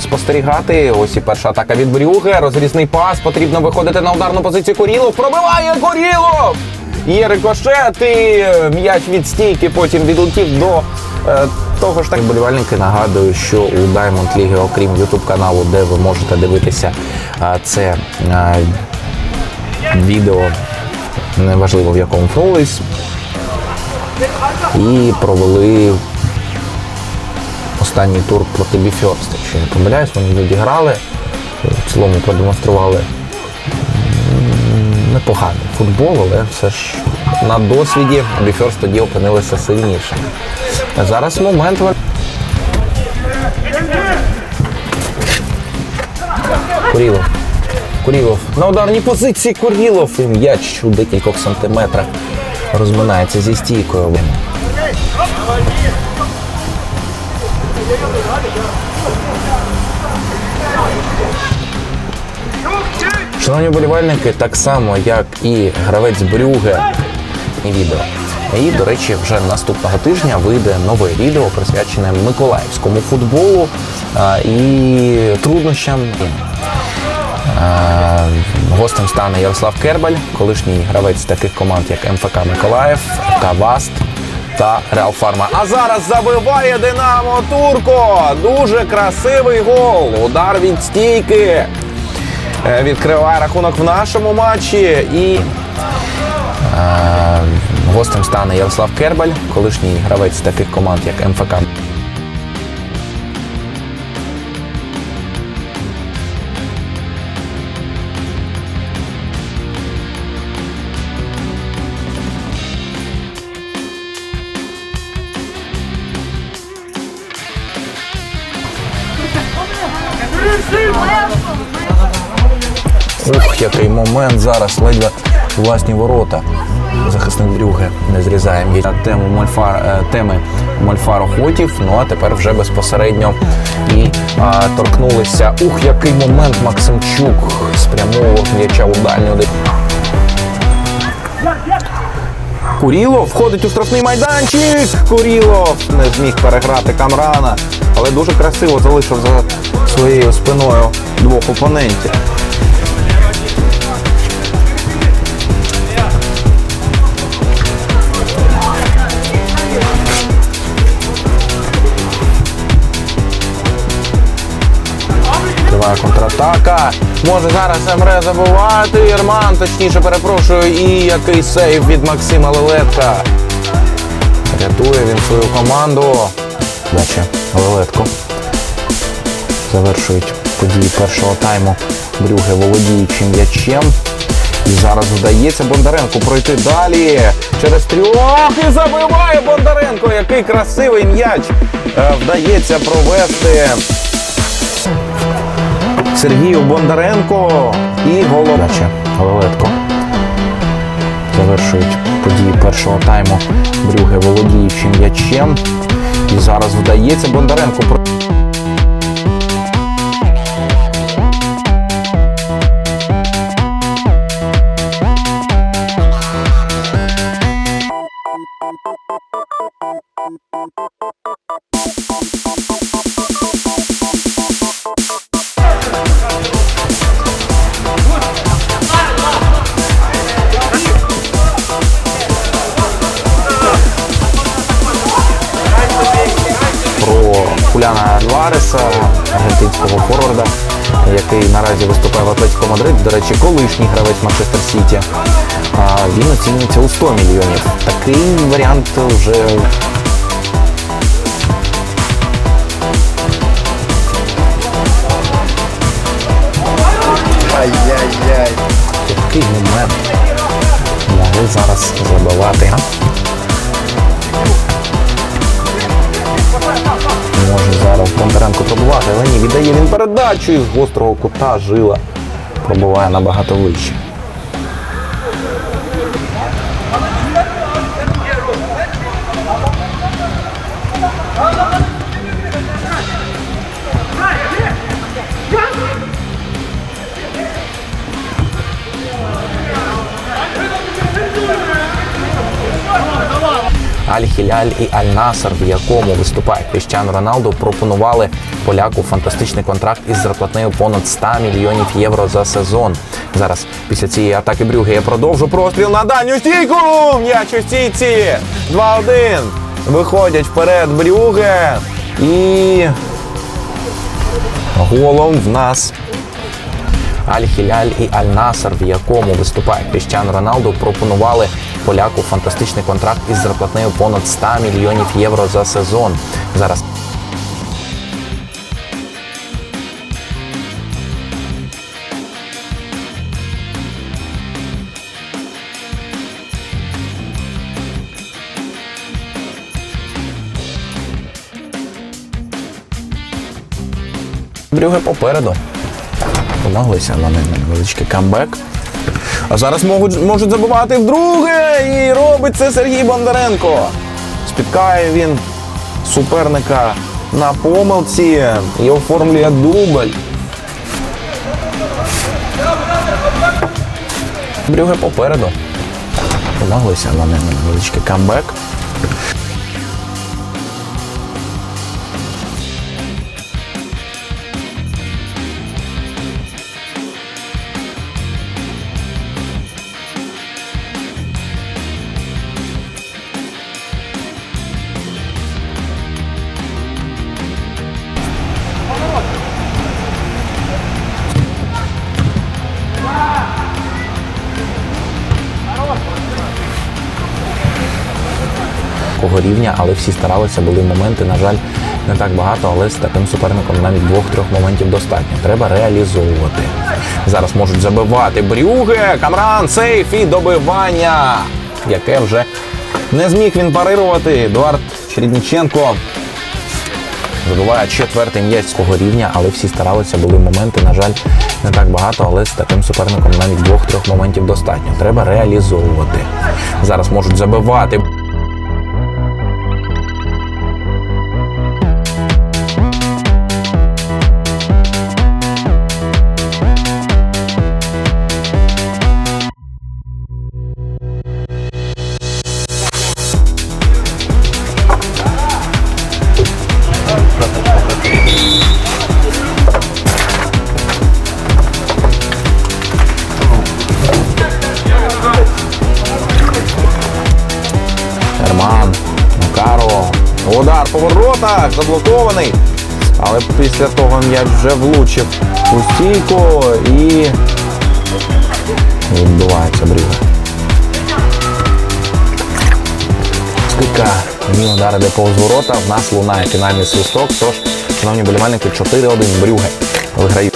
спостерігати. Ось і перша атака від Брюге. Розрізний пас. Потрібно виходити на ударну позицію. Корілов пробиває Корілов! Є рикошет і е, м'яч від стійки, потім відлетів до е, того ж так. Болівальники нагадую, що у Diamond League, окрім YouTube каналу, де ви можете дивитися е, це е, відео, неважливо в якому фолис, і провели останній тур проти Біфьорст. Якщо не помиляюсь, вони відіграли, в цілому продемонстрували непоганий футбол, але все ж на досвіді Біфьорст тоді опинилися сильніше. А зараз момент. Курілов. Курілов. На ударній позиції Курілов. І м'яч у декількох сантиметрах розминається зі стійкою. Шановні болівальники, так само як і гравець Брюге відео. І, до речі, вже наступного тижня вийде нове відео, присвячене миколаївському футболу а, і труднощам. Е, Гостем стане Ярослав Кербаль, колишній гравець таких команд, як МФК Миколаїв, ФК Васт та Реал Фарма. А зараз забиває Динамо Турко. Дуже красивий гол. Удар від стійки. Е, Відкриває рахунок в нашому матчі. І е, гостем стане Ярослав Кербаль, колишній гравець таких команд, як МФК Ух, який момент зараз ледве власні ворота. Захисник Брюге не зрізає м'яч. Тему Мольфар, е, теми Мольфар-Охотів. Ну а тепер вже безпосередньо і а, торкнулися. Ух, який момент Максимчук спрямовував м'яча у дальню. Курілов входить у штрафний майданчик. Курілов не зміг переграти Камрана, але дуже красиво залишив за своєю спиною двох опонентів. Триває контратака. Може зараз Емре забувати. Єрман, точніше перепрошую, і який сейв від Максима Лелетка. Рятує він свою команду. Бачить Лелетко. Завершують події першого тайму Брюге володіючи м'ячем. І зараз вдається Бондаренку пройти далі. Через трьох і забиває Бондаренко. Який красивий м'яч е, вдається провести. Сергію Бондаренко і головача Лелетко. Завершують події першого тайму Брюге володіючи м'ячем. І зараз вдається Бондаренко. Альвареса, аргентинського форварда, який наразі виступає в Атлетико Мадрид. До речі, колишній гравець Манчестер Сіті. Він оцінюється у 100 мільйонів. Такий варіант вже Ай-яй-яй. такий момент могли зараз забивати. Може зараз Бондаренко пробувати, але ні, віддає він передачу і з гострого кута жила пробуває набагато вище. Аль-Хіляль і Аль-Наср, в якому виступає Кріштіану Роналду, пропонували поляку фантастичний контракт із зарплатнею понад 100 мільйонів євро за сезон. Зараз після цієї атаки Брюге я продовжу простріл на дальню стійку. М'яч у стійці. 2-1. Виходять вперед Брюге. І голом в нас Аль-Хіляль і Аль-Наср, в якому виступає Кріштіану Роналду, пропонували поляку фантастичний контракт із зарплатнею понад 100 мільйонів євро за сезон. Зараз Брюге попереду. Домоглися на невеличкий камбек. А зараз можуть, можуть забувати вдруге. І робить це Сергій Бондаренко. Спіткає він суперника на помилці і оформлює дубль. Брюге попереду. Домоглися на невеличкий камбек. Такого рівня, але всі старалися, були моменти, на жаль, не так багато, але з таким суперником навіть двох-трьох моментів достатньо. Треба реалізовувати. Зараз можуть забивати Брюге, Камран, сейф і добивання, яке вже не зміг він парирувати. Едуард Чередніченко забиває четвертий м'яч свого рівня, але всі старалися, були моменти, на жаль, не так багато, але з таким суперником навіть двох-трьох моментів достатньо. Треба реалізовувати. Зараз можуть забивати. Воротах, заблокований. Але після того м'яч вже влучив у стійку і відбувається брюга. Скільки мій удар іде повз ворота, в нас лунає фінальний свисток. Тож, шановні болівальники, 4-1 брюги виграють.